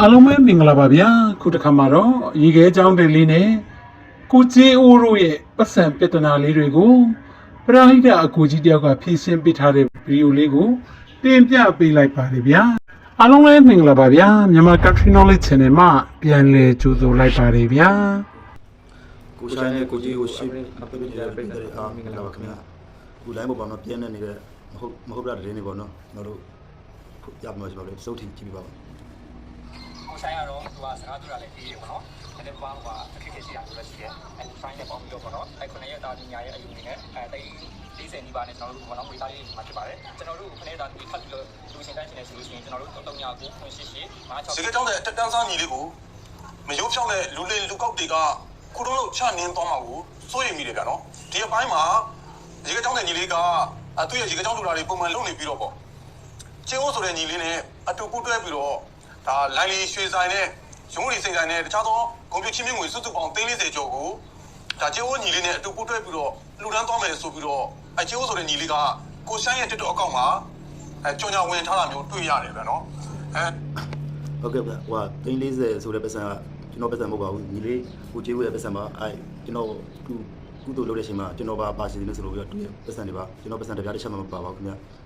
အားလုံးပဲမင်္ဂလာပါဗျာခုတစ်ခါမှာတော့ရေခဲချောင်းတွေလေးနဲ့ကိုကြီးအိုးတို့ရဲ့ပတ်စံပြဿနာလေးတွေကိုပရိဟိတအကူကြီးတယောက်ကဖြည့်ရှင်းပေးထားတဲ့ဗီဒီယိုလေးကိုတင်ပြပေးလိုက်ပါတယ်ဗျာအားလုံးလည်းမင်္ဂလာပါဗျာမြန်မာ Country Knowledge Channel မှာပြန်လည်ကြိုဆိုလိုက်ပါတယ်ဗျာကိုရှိုင်းနဲ့ကိုကြီးကိုရှိအပပိတဲ့ပြည်တဲ့အားမင်္ဂလာပါခင်ဗျာခုလိုင်းပေါ်မှာတော့ပြင်းနေနေတဲ့မဟုတ်မဟုတ်တဲ့တင်းတွေပေါ့နော်ကျွန်တော်တို့ရပါမှာရှိပါလေစုပ်ထီကြည့်ပြပါဦး ကိုဆိုင်ကတော့သူကစကားပြောတာလည်းပြီးတယ်ပေါ့နော်။အဲ့ဒါဘာကအခက်အခဲရှိတာမျိုးလည်းရှိတယ်။အဲ့ဆိုင်နဲ့ပေါင်းပြီးတော့ပေါ့နော်။အဲ့ခုနှစ်ရက်တာဒီညာရဲ့အယူအနေနဲ့အဲ့တိတ်40နီးပါးနဲ့ကျွန်တော်တို့ပေါ့နော်ဝေသားလေးမှာဖြစ်ပါတယ်။ကျွန်တော်တို့ခနဲ့တာဒီထပ်ပြီးတော့လူရှင်တိုင်းရှင်နေဆိုလို့ရှိရင်ကျွန်တော်တို့တုံညာကိုခွင့်ရှိရှိ96စကေတောင်းတဲ့တက်တန်းစားညီလေးကိုမရုပ်ဖြောင်းတဲ့လူလေးလူကောက်တွေကခုတော့လို့ချနင်းသွားမှာကိုစိုးရိမ်မိတယ်ဗျာနော်ဒီအပိုင်းမှာရေကတောင်းတဲ့ညီလေးကအသူ့ရဲ့ရေကတောင်းလူတာတွေပုံမှန်လုပ်နေပြီးတော့ပေါ့ကျင်းဝဆိုတဲ့ညီလေးနဲ့အတူပူးတွဲပြီးတော့ ဒါလိုင်းလီရွှေဆိုင်နဲ့ရုံးရီစိန်ဆိုင်နဲ့တခြားသောဂုံပြချင်းမြင့်ငွေစုစုပေါင်း340ကျော်ကိုဒါကျင်းဝညီလေးနဲ့အတူပူးတွဲပြီးတော့လူတန်းသွားမယ်ဆိုပြီးတော့အကျင်းဝဆိုတဲ့ညီလေးကကိုဆိုင်ရဲ့ TikTok အကောင့်မှာအဲကြောင်ညာဝင်ထားတာမျိုးတွေ့ရတယ်ဗျာနော်အဲဟုတ်ကဲ့ဗျဟို340ဆိုတဲ့ပတ်စံကကျွန်တော်ပတ်စံမဟုတ်ပါဘူးညီလေးကိုကြီးရဲ့ပတ်စံပါအဲကျွန်တော်ခုကုသိုလ်လုပ်တဲ့အချိန်မှာကျွန်တော်ပါပါစီနေဆိုလို့ပြီးတော့သူ့ရဲ့ပတ်စံတွေပါကျွန်တော်ပတ်စံတပြားတစ်ချက်မှမပါပါဘူးခင်ဗျာဟုတ်ကဲ့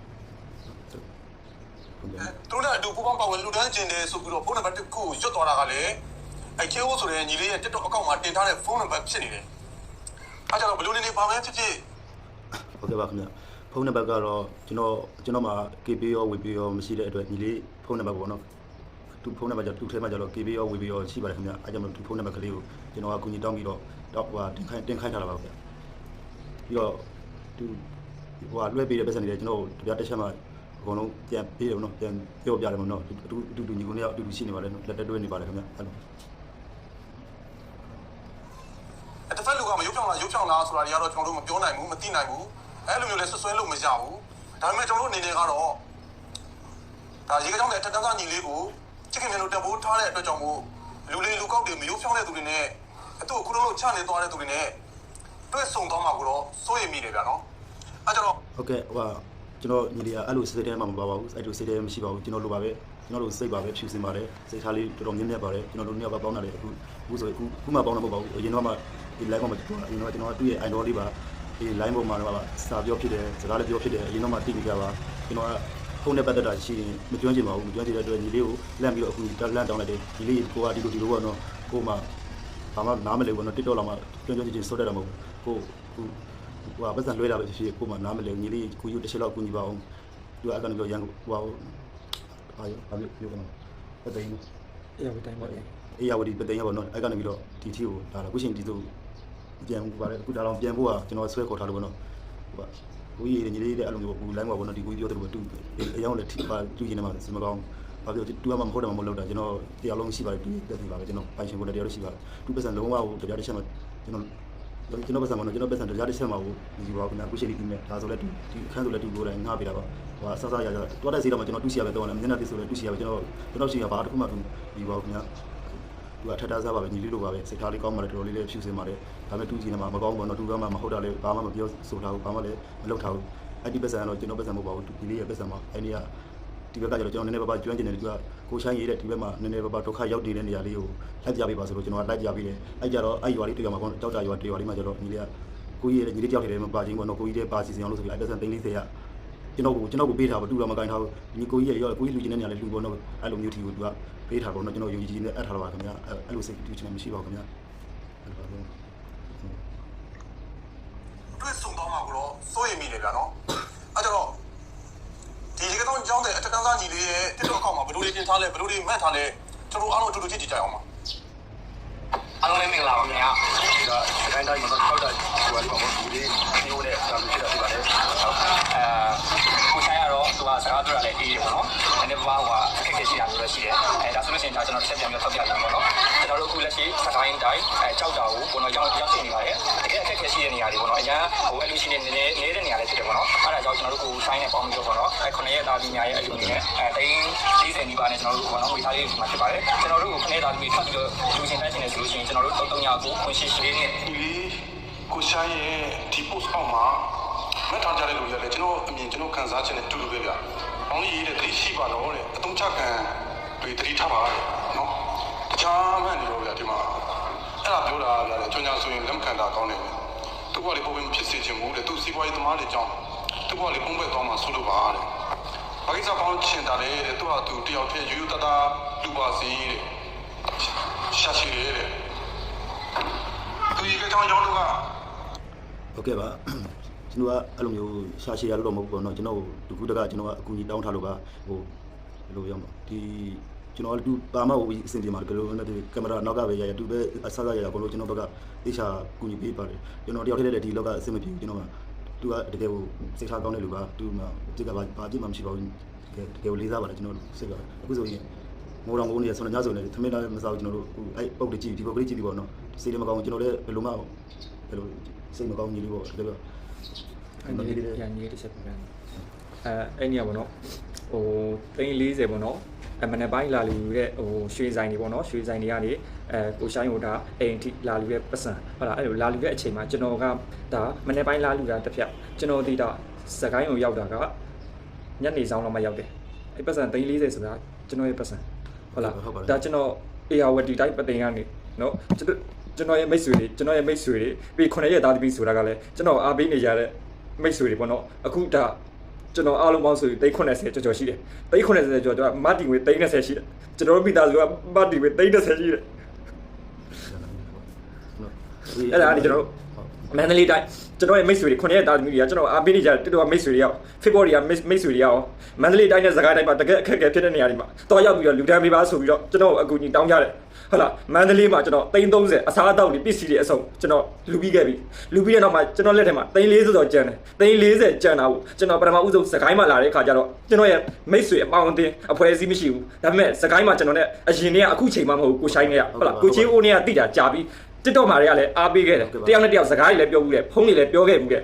သူတို့လည်းအတူပူပေါင်းပါဝင်လူတန်းကျင်တယ်ဆိုပြီးတော့ဖုန်းနံပါတ်တစ်ခုကိုရွတ်သွားတာကလည်းအဲ KO ဆိုတဲ့ညီလေးရဲ့ TikTok အကောင့်မှာတင်ထားတဲ့ဖုန်းနံပါတ်ဖြစ်နေတယ်။အဲကြောင့်ဘယ်လိုနေနေပါမယ်ဖြစ်ဖြစ်ဟုတ်ကဲ့ပါခင်ဗျဖုန်းနံပါတ်ကတော့ကျွန်တော်ကျွန်တော်မှာ KB ရော WP ရောမရှိတဲ့အတွက်ညီလေးဖုန်းနံပါတ်ပေါ့နော်သူဖုန်းနံပါတ်ကြောင့်သူ့ထဲမှာကျတော့ KB ရော WP ရောရှိပါတယ်ခင်ဗျအဲကြောင့်မလို့သူဖုန်းနံပါတ်ကလေးကိုကျွန်တော်ကကူညီတောင်းပြီးတော့တော့ဟိုတင်ခိုင်းတင်ခိုင်းထားတာပါခင်ဗျပြီးတော့သူဟိုလွှဲပေးတဲ့ပတ်စံတွေကျွန်တော်တပြားတစ်ချက်မှ အကုန်လုံးပြန်ပေးတယ်ပေါ့နော်ပြန်ပြောပြတယ်ပေါ့နော်အတူအတူတူညီကိုနေအတူတူရှိနေပါတယ်နော်လက်တက်တွဲနေပါတယ်ခင်ဗျအဲ့လိုအဲတစ်ဖက်လူကမရုပ်ဖြောင်းလားရုပ်ဖြောင်းလားဆိုတာတွေကတော့ကျွန်တော်တို့မပြောနိုင်ဘူးမသိနိုင်ဘူးအဲလိုမျိုးလဲဆွဆွဲလို့မရဘူးဒါပေမဲ့ကျွန်တော်တို့အနေနဲ့ကတော့ဒါရေကကြောင်းတဲ့အထက်တန်းစားညီလေးကိုချစ်ခင်မြန်လို့တက်ဖို့ထားတဲ့အတွက်ကြောင့်မို့လူလေးလူကောက်တွေမရုပ်ဖြောင်းတဲ့သူတွေနဲ့အတူအခုလုံးချနေသွားတဲ့သူတွေနဲ့တွေ့ဆုံသွားမှာကိုတော့စိုးရိမ်မိတယ်ဗျာနော်အဲကြောင့်ဟုတ်ကဲ့ဟို ကကျွန်တော်ညီလေးကအဲ့လိုစိတ်ထဲမှာမပါပါဘူးအဲ့လိုစိတ်ထဲမရှိပါဘူးကျွန်တော်လိုပါပဲကျွန်တော်လိုစိတ်ပါပဲဖြူစင်ပါတယ်စိတ်ထားလေးတော်တော်မြင့်မြတ်ပါတယ်ကျွန်တော်တို့နှစ်ယောက်ကပေါင်းတာလေအခုအခုဆိုအခုအခုမှပေါင်းတာမဟုတ်ပါဘူးအရင်တော့မှဒီ line ပေါ်မှာကျွန်တော်အရင်တော့ကျွန်တော်သူ့ရဲ့ idol လေးပါဒီ line ပေါ်မှာတော့စာပြောဖြစ်တယ်စကားလည်းပြောဖြစ်တယ်အရင်တော့မှသိနေကြပါကျွန်တော်ကဖုန်းနဲ့ပတ်သက်တာရှိရင်မကျွမ်းကျင်ပါဘူးမကျွမ်းကျင်တဲ့အတွက်ညီလေးကိုလန့်ပြီးတော့အခုလန့်တောင်းလိုက်တယ်ညီလေးကိုကဒီလိုဒီလိုပေါ့နော်ကိုမှဘာမှနားမလည်ဘူးနော် TikTok လာမှကျွမ်းကျွမ်းကျင်ကျင်ဆော့တတ်တာမဟုတ်ဘူးကို ဟိုဟိုပတ်စံလွှဲလာပဲဖြစ်ဖြစ်ကိုမှနားမလည်ညီလေးကိုယူတစ်ချက်လောက်ကူညီပါအောင်သူအကန်ပြောရန်ဟိုဟာအာရဘာလို့ပြောကနော်ပတ်သိန်းအေးဝတိုင်းပါလေအေးရဝတီပတ်သိန်းရပါတော့အကန်ပြီးတော့ဒီထီကိုလာတာခုချိန်ဒီဆိုပြန်ဘူးပါတယ်အခုဒါတော့ပြန်ဖို့ကကျွန်တော်ဆွဲခေါ်ထားလို့ပေါ့နော်ဟိုကကိုကြီးညီလေးတဲ့အဲ့လိုမျိုးဘူးလိုင်းပါပေါ့နော်ဒီကိုကြီးပြောတယ်ပေါ့တူအယောင်လည်းထိပါတူရင်လည်းမစမကောင်းဘာပြောတူမှမဟုတ်တယ်မဟုတ်လို့တာကျွန်တော်တရားလုံးရှိပါတယ်တူတက်စီပါပဲကျွန်တော်ပိုင်ရှင်ကိုလည်းတရားလို့ရှိပါတယ်တူပတ်စံလုံးဝဟိုတရားတစ်ချက်မှကျွန်တော် ကျွန်တော်ပတ်စံမနော်ကျွန်တော်ပတ်စံတရားတစ်ချက်မှဟိုဒီပါကနာခုရှိနေပြီမဲ့ဒါဆိုလည်းဒီအခန်းဆိုလည်းတူကိုယ်တိုင်ငှားပေးတာပါဟိုဆဆရရတွားတဲ့စီတော့မှကျွန်တော်တူစီရပဲတော့တယ်မျက်နှာတစ်ဆိုလည်းတူစီရပဲကျွန်တော်ကျွန်တော်ရှိရဘာတစ်ခုမှတူဒီပါကနာသူကထထစားပါပဲညီလေးလိုပါပဲစိတ်ထားလေးကောင်းပါလေတော်တော်လေးလည်းဖြူစင်ပါတယ်ဒါပေမဲ့တူစီနေမှာမကောင်းဘူးနော်တူကမှမဟုတ်တာလေဘာမှမပြောဆိုတာဘူးဘာမှလည်းမလုပ်ထားဘူးအဲ့ဒီပတ်စံကတော့ကျွန်တော်ပတ်စံမဟုတ်ပါဘူးဒီလေးရဲ့ပတ်စံမှာအဲ့ဒီကဒီဘက်ကကျတော့ကျွန်တော်နည်းနည်းပါးပါကျွမ်းကျင်တယ်ဒီက ကိုရှိုင်းရေးတဲ့ဒီဘက်မှာနည်းနည်းပါးပါဒုက္ခရောက်နေတဲ့နေရာလေးကိုလိုက်ပြပေးပါဆိုလို့ကျွန်တော်ကလိုက်ပြပေးတယ်အဲ့ကြတော့အဲ့ရွာလေးတွေ့ရမှာပေါ့ကြောက်ကြရွာတွေ့ရွာလေးမှာကျတော့ညီလေးကကိုကြီးရဲ့ညီလေးကြောက်တယ်မပါချင်းပေါ့နော်ကိုကြီးရဲ့ပါစီစဉ်အောင်လို့ဆိုပြီးအဲ့ပတ်စံ340ရကျွန်တော်ကိုကျွန်တော်ကိုပေးထားပါတူတော့မကင်ထားဘူးညီကိုကြီးရဲ့ရောကိုကြီးလူချင်းတဲ့နေရာလေးလူပေါ့နော်အဲ့လိုမျိုးထီကိုသူကပေးထားပေါ့နော်ကျွန်တော်ယုံကြည်နေအပ်ထားတော့ပါခင်ဗျာအဲ့လိုစိတ်တူချင်မရှိပါဘူးခင်ဗျာအဲ့လိုပါပဲတွေ့ဆုံသွားမှာကိုတော့စိုးရိမ်မိတယ်ဗျာနော်အဲကြောင့်ဒီရေကတော့ကြောင်းတဲ့အထက်တန်းစားညီလေးရဲ့ TikTok အကောင့်မှာဘယ်လိုလေးတင်ထားလဲဘယ်လိုလေးမှတ်ထားလဲကျွန်တော်အားလုံးအတူတူကြည့်ကြည့်ကြအောင်ပါအားလုံးလည်းမင်္ဂလာပါခင်ဗျာဒီတော့ဒီတိုင်းတိုင်းမှာတော့တာဟိုကတော့ဒီလေးမျိုးတဲ့စာမျိုးဖြစ်တာဖြစ်ပါတယ်အဲကိုဆိုင်ကတော့သူကစကားပြောတာလည်းအေးတယ်ပေါ့နော်။ အဲဒီဘာကအခက်အခဲရှိတာမျိုးလည်းရှိတယ်။အဲဒါဆိုလို့ရှိရင်ဒါကျွန်တော်ဆက်ပြန်ပြီးထောက်ပြရအောင်ပေါ့နော်။ကျွန်တော်တို့အခုလက်ရှိစကိုင်းတိုင်းအဲကြောက်တာကိုကိုတော့ရောက်ရောက်ရှိနေပါတယ်။တကယ်အခက်အခဲရှိတဲ့နေရာတွေပေါ့နော်။အရင်ဟိုအလူရှိနေနေနေတဲ့နေရာလေးဖြစ်တယ်ပေါ့နော်။အဲဒါကြောင့်ကျွန်တော်တို့ကိုဆိုင်နဲ့ပေါင်းပြီးတော့ပေါ့နော်။အဲခုနှစ်ရက်သားပညာရဲ့အလူအနေနဲ့အဲတိုင်း40နီးပါးနဲ့ကျွန်တော်တို့ပေါ့နော်ဝေထားလေးဒီမှာဖြစ်ပါတယ်။ကျွန်တော်တို့ကိုခုနှစ်သားပြီးထပ်ပြီးတော့လူချင်းတိုင်းချင်းနေဆိုလို့ရှိရင်ကျွန်တော်တို့တုံ့ညာကိုခွင့်ရှိရှိလေးနဲ့ဒီကိုရှိုင်းရဲ့ဒီ post အောက်မှာမက်ထားကြတဲ့လူတွေလည်းကျွန်တော်အမြင်ကျွန်တော်ခံစားချက်နဲ့တူတူပဲဗျ။ ဘောင်းလေးရေးတဲ့တိရှိပါတော့တဲ့အတုံးချခံဒီတတိထားပါနော်တခြားမှန်နေလို့ဗျာဒီမှာအဲ့ဒါပြောတာဗျာကျွမ်းကြဆိုရင်လက်မခံတာကောင်းတယ်သူကလေပုံပဲဖြစ်စေချင်ဘူးတဲ့သူစီးပွားရေးသမားတွေကြောင့်သူကလေပုံပဲသွားမှဆုလို့ပါတဲ့ဘာကိစ္စပေါင်းချင်တာလေတဲ့သူကသူတယောက်တည်းယူယူတတာလူပါစီတဲ့ရှာရှိတယ်တဲ့သူဒီကောင်ကြောင့်လို့ကဟုတ်ကဲ့ပါ ကျွန်တော်ကအဲ့လိုမျိုးရှာရှည်ရလို့တော့မဟုတ်ဘူးပေါ့နော်ကျွန်တော်ဒီခုတကကျွန်တော်ကအကူကြီးတောင်းထားလို့ပါဟိုဘယ်လိုရောက်မှာဒီကျွန်တော်တူပါမဟုတ်ဘူးအဆင်ပြေမှာဘယ်လိုလဲဒီကင်မရာနောက်ကပဲရရတူပဲအဆဆရရဘလို့ကျွန်တော်ဘက်ကတေချာကူညီပေးပါတယ်ကျွန်တော်တယောက်တည်းလည်းဒီလောကအဆင်မပြေဘူးကျွန်တော်ကသူကတကယ်ကိုစိတ်ထားကောင်းတဲ့လူပါသူမှဒီကဘာဘာကြည့်မှမရှိပါဘူးတကယ်တကယ်လေးစားပါတယ်ကျွန်တော်စိတ်ကအခုဆိုရင်မိုးတော်မိုးနေဆိုတော့ညဆိုနေသမင်းသားမစားဘူးကျွန်တော်တို့အဲ့ပုတ်တကြည့်ဒီပုတ်ကလေးကြည့်ပြီးပေါ့နော်စိတ်လည်းမကောင်းကျွန်တော်လည်းဘယ်လိုမှဘယ်လိုစိတ်မကောင်းကြီးလေးပေါ့တကယ် တော့အဲ့ဒီပြန်ကြီးတစ်ချက်ပြန်အဲအဲ့နေရပါတော့ဟို340ပေါ့နော်အမနက်ပိုင်းလာလူတဲ့ဟိုရွှေဆိုင်တွေပေါ့နော်ရွှေဆိုင်တွေကနေအဲကိုရှိုင်းဟိုဒါအိမ်ထိလာလူတဲ့ပတ်စံဟုတ်လားအဲ့လိုလာလူတဲ့အချိန်မှာကျွန်တော်ကဒါမနက်ပိုင်းလာလူတာတစ်ဖြတ်ကျွန်တော်ဒီတော့စကိုင်းကိုရောက်တာကညနေဆောင်တော့မှရောက်တယ်အဲ့ပတ်စံ340ဆိုတာကျွန်တော်ရဲ့ပတ်စံဟုတ်လားဒါကျွန်တော်အေယာဝတီတိုင်းပသိမ်ကနေနော်ကျွန်တော် ကျွန်တော်ရဲ့မိတ်ဆွေတွေကျွန်တော်ရဲ့မိတ်ဆွေတွေပြီး9ရက်သားသမီးဆိုတာကလည်းကျွန်တော်အားပေးနေကြတဲ့မိတ်ဆွေတွေပေါ့နော်အခုဒါကျွန်တော်အားလုံးပေါင်းဆိုရင်390ကျော်ကျော်ရှိတယ်390ကျော်ကျော်မတ်တီငွေ390ရှိတယ်ကျွန်တော်တို့မိသားစုကမတ်တီငွေ390ရှိတယ်အဲ့ဒါကနေကျွန်တော်တို့ မန္တလေးတိုင်းကျွန်တော်ရဲ့မိတ်ဆွေတွေ9ရက်တာသမီးတွေကကျွန်တော်အားပေးနေကြတဲ့တော်တော်မိတ်ဆွေတွေရောက်ဖေဖော်ဝါရီကမိတ်ဆွေတွေရောက်မန္တလေးတိုင်းနဲ့စကိုင်းတိုင်းမှာတကယ်အခက်အခဲဖြစ်တဲ့နေရာတွေမှာတော်ရောက်ပြီးတော့လူတန်းပေးပါဆိုပြီးတော့ကျွန်တော်အကူကြီးတောင်းကြတယ်ဟုတ်လားမန္တလေးမှာကျွန်တော်330အစားအသောက်တွေပစ္စည်းတွေအစုံကျွန်တော်လူပြီးခဲ့ပြီလူပြီးတဲ့နောက်မှာကျွန်တော်လက်ထဲမှာ340ဆိုကျန်တယ်340ကျန်တာကိုကျွန်တော်ပထမဦးဆုံးစကိုင်းမှာလာတဲ့အခါကျတော့ကျွန်တော်ရဲ့မိတ်ဆွေအပေါင်းအသင်းအဖွဲ့အစည်းမရှိဘူးဒါပေမဲ့စကိုင်းမှာကျွန်တော်နဲ့အရင်နေ့ကအခုချိန်မှမဟုတ်ဘူးကိုရှိုင်းနေရဟုတ်လားကိုချင်းအိုးနေကတိတာကြာပြီး TikTok မှာတွေကလည်းအားပေးခဲ့တယ်တယောက်နဲ့တယောက်စကားတွေလည်းပြောဘူးတယ်ဖုန်းတွေလည်းပြောခဲ့ဘူးတဲ့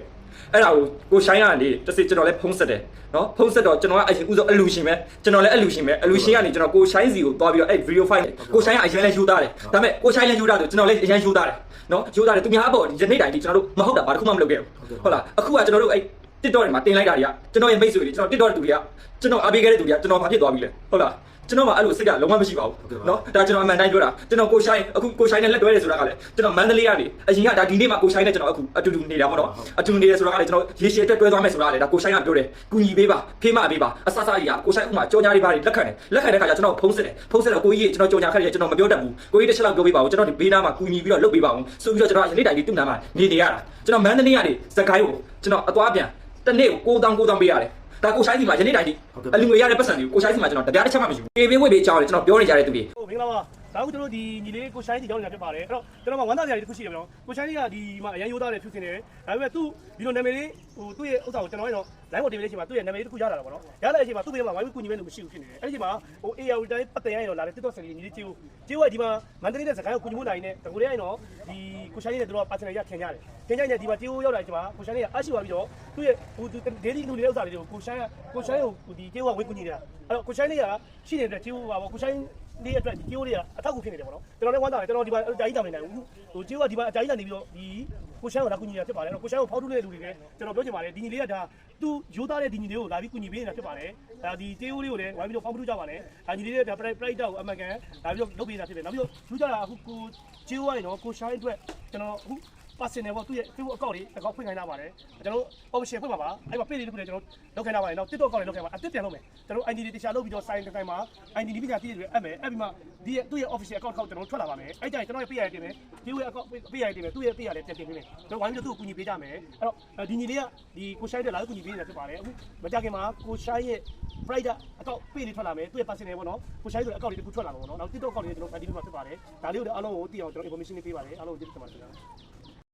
အဲ့ဒါကိုကိုရှိုင်းကနေတစ်စစ်ကျွန်တော်လည်းဖုန်းဆက်တယ်နော်ဖုန်းဆက်တော့ကျွန်တော်ကအရင်ဥဆုံးအလူရှင်ပဲကျွန်တော်လည်းအလူရှင်ပဲအလူရှင်ကနေကျွန်တော်ကိုရှိုင်းစီကိုတွားပြီးတော့အဲ့ video file ကိုရှိုင်းကအရင်လည်းယူသားတယ်ဒါပေမဲ့ကိုရှိုင်းလည်းယူသားတယ်ကျွန်တော်လည်းအရင်ယူသားတယ်နော်ယူသားတယ်သူများအပေါ်ဒီနေ့တိုင်းဒီကျွန်တော်တို့မဟုတ်တာဘာတစ်ခုမှမလုပ်ခဲ့ဘူးဟုတ်လားအခုကကျွန်တော်တို့အဲ့ TikTok တွေမှာတင်လိုက်တာတွေကကျွန်တော်ရဲ့မိတ်ဆွေတွေကျွန်တော် TikTok တူတွေကကျွန်တော်အားပေးခဲ့တဲ့တူတွေကကျွန်တော်ဘာဖြစ်သွားပြီလဲဟုတ်လား ကျွန်တော်မှအဲ့လိုစိတ်ကလုံးဝမရှိပါဘူးเนาะဒါကျွန်တော်အမှန်တိုင်းပြောတာကျွန်တော်ကိုရှိုင်းအခုကိုရှိုင်းနဲ့လက်တွဲတယ်ဆိုတာကလည်းကျွန်တော်မန္တလေးကနေအရင်ကဒါဒီနေ့မှာကိုရှိုင်းနဲ့ကျွန်တော်အခုအတူတူနေတာပေါ့နော်အတူတူနေတယ်ဆိုတာကလည်းကျွန်တော်ရေရှည်အတွက်တွဲသွားမယ်ဆိုတာကလည်းဒါကိုရှိုင်းကပြောတယ်ကူညီပေးပါဖေးမပေးပါအဆဆကြီးကကိုရှိုင်းဥမာကြောညာတွေပါတွေလက်ခံတယ်လက်ခံတဲ့ခါကျကျွန်တော်ဖုံးစစ်တယ်ဖုံးစစ်တော့ကိုကြီးကျွန်တော်ကြောညာခက်တယ်ကျွန်တော်မပြောတတ်ဘူးကိုကြီးတစ်ချက်လောက်ပြောပေးပါဦးကျွန်တော်ဒီဘေးနားမှာကူညီပြီးတော့လုပ်ပေးပါဦးဆိုပြီးတော့ကျွန်တော်အရင်နေ့တိုင်းဒီသူ့နားမှာနေနေရတာကျွန်တော်မန္တလေးကနေစကိုင်းကိုကျွန်တော်အသွားပြန်တစ်နေ့ကို9000 9000ပေးရတယ် ဒါကိုရှိုင်းစီမှာယနေ့တိုင်းဒီအလူငွေရတဲ့ပတ်စံတွေကိုကိုရှိုင်းစီမှာကျွန်တော်တရားတစ်ချက်မှမရှိဘူးပေပေးဝေးပေးအကြောင်းလေကျွန်တော်ပြောနေကြတဲ့သူတွေဟိုမင်္ဂလာပါ ဒါကကျွန်တော်ဒီညီလေးကိုရှိုင်းတီကြောင်းနေတာဖြစ်ပါတယ်အဲ့တော့ကျွန်တော်ကဝမ်းသာစရာလေးတစ်ခုရှိတယ်ဗျာကိုရှိုင်းလေးကဒီမှာအရန်ရိုးသားတယ်ဖြူစင်တယ်ဒါပေမဲ့သူဒီလိုနာမည်လေးဟိုသူ့ရဲ့ဥစ္စာကိုကျွန်တော်ကတော့ line ပေါ်တင်ပေးတဲ့အချိန်မှာသူ့ရဲ့နာမည်လေးတစ်ခုရလာတာပေါ့နော်ရလာတဲ့အချိန်မှာသူ့ဘေးမှာဝိုင်းဝန်းကူညီမဲ့လူမရှိဘူးဖြစ်နေတယ်အဲ့ဒီအချိန်မှာဟို AR တိုင်းပတ်တန်ရရင်တော့လာတယ် TikTok ဆယ်လေးညီလေးကျေးဦးကျေးဦးကဒီမှာမန္တလေးနဲ့စကိုင်းကိုကူညီမှုနိုင်နဲ့တကူလေးရရင်တော့ဒီကိုရှိုင်းလေးနဲ့တို့က personal ရခင်ကြတယ်ခင်ကြတဲ့ဒီမှာကျေးဦးရောက်လာတဲ့အချိန်မှာကိုရှိုင်းလေးကအရှိပါပြီးတော့သူ့ရဲ့ဟို daily လူနေတဲ့ဥစ္စာလေးတွေကိုကိုရှိုင်းကကိုရှိုင်းကိုဒီကျေးဦးကဝေးကူညီနေတာအဲ့တော့ကိုရှိုင်းလေးကရှိနေတဲ့ကျေးဦးကပေါ့ကိုရှိုင်း လေးအတွက်ဒီကျိုးလေးကအထောက်အကူဖြစ်နေတယ်ပေါ့နော်ကျွန်တော်လည်းဝမ်းသာတယ်ကျွန်တော်ဒီမှာအကြာကြီးတောင်းနေနိုင်ဘူးဟိုကျိုးကဒီမှာအကြာကြီးလာနေပြီးတော့ဒီကိုရှမ်းကိုလာကူညီနေတာဖြစ်ပါတယ်နော်ကိုရှမ်းကိုဖောက်ထုတ်တဲ့လူတွေလည်းကျွန်တော်ပြောချင်ပါတယ်ဒီညီလေးကဒါသူရိုးသားတဲ့ဒီညီလေးကိုလာပြီးကူညီပေးနေတာဖြစ်ပါတယ်ဒါဒီတေးဦးလေးကိုလည်းဝိုင်းပြီးတော့ဖောက်ထုတ်ကြပါနဲ့ဒါညီလေးရဲ့ဒါ private ကိုအမှန်ကန်လာပြီးတော့လုပ်ပေးနေတာဖြစ်တယ်နောက်ပြီးတော့ထူးခြားတာအခုကိုကျိုးကနေတော့ကိုရှမ်းအတွက်ကျွန်တော်အခု personal ပေါ့သူ့ရဲ့ Facebook account တွေအကောင့်ဖွင့်ခိုင်းထားပါတယ်ကျွန်တော်တို့ option ဖွင့်ပါပါအဲ့မှာ page လေးတစ်ခုလည်းကျွန်တော်လုပ်ခိုင်းထားပါတယ်နောက် TikTok account လေးလုပ်ခိုင်းပါအတစ်ပြန်လုပ်မယ်ကျွန်တော် ID တွေတခြားလုပ်ပြီးတော့ sign တိုင်းမှာ ID ဒီပြညာတည်တွေအပ်မယ်အပ်ပြီးမှဒီရဲ့သူ့ရဲ့ official account ကျွန်တော်ထွက်လာပါမယ်အဲ့ကြရင်ကျွန်တော်ရဲ့ page ရတင်မယ်ဒီရဲ့ account page ရတင်မယ်သူ့ရဲ့ page ရလည်းပြန်တင်ပေးမယ်ကျွန်တော်ဝိုင်းပြီးတော့သူ့ကိုကူညီပေးကြမယ်အဲ့တော့ဒီညီလေးကဒီကိုရှိုင်းတဲ့လာကူညီပေးနေတာဖြစ်ပါတယ်အခုမကြခင်မှာကိုရှိုင်းရဲ့ private account page လေးထွက်လာမယ်သူ့ရဲ့ personal ပေါ့နော်ကိုရှိုင်းဆိုတဲ့ account လေးတစ်ခုထွက်လာမှာပေါ့နော်နောက် TikTok account လေးကျွန်တော် ID လေးမှာဖြစ်ပါတယ်ဒါလေးကိုလည်းအားလုံးကိုသိအောင်ကျွန်တော် information လေးပေးပါတယ်အားလုံးကိုကျေးဇူးတင်ပါတယ်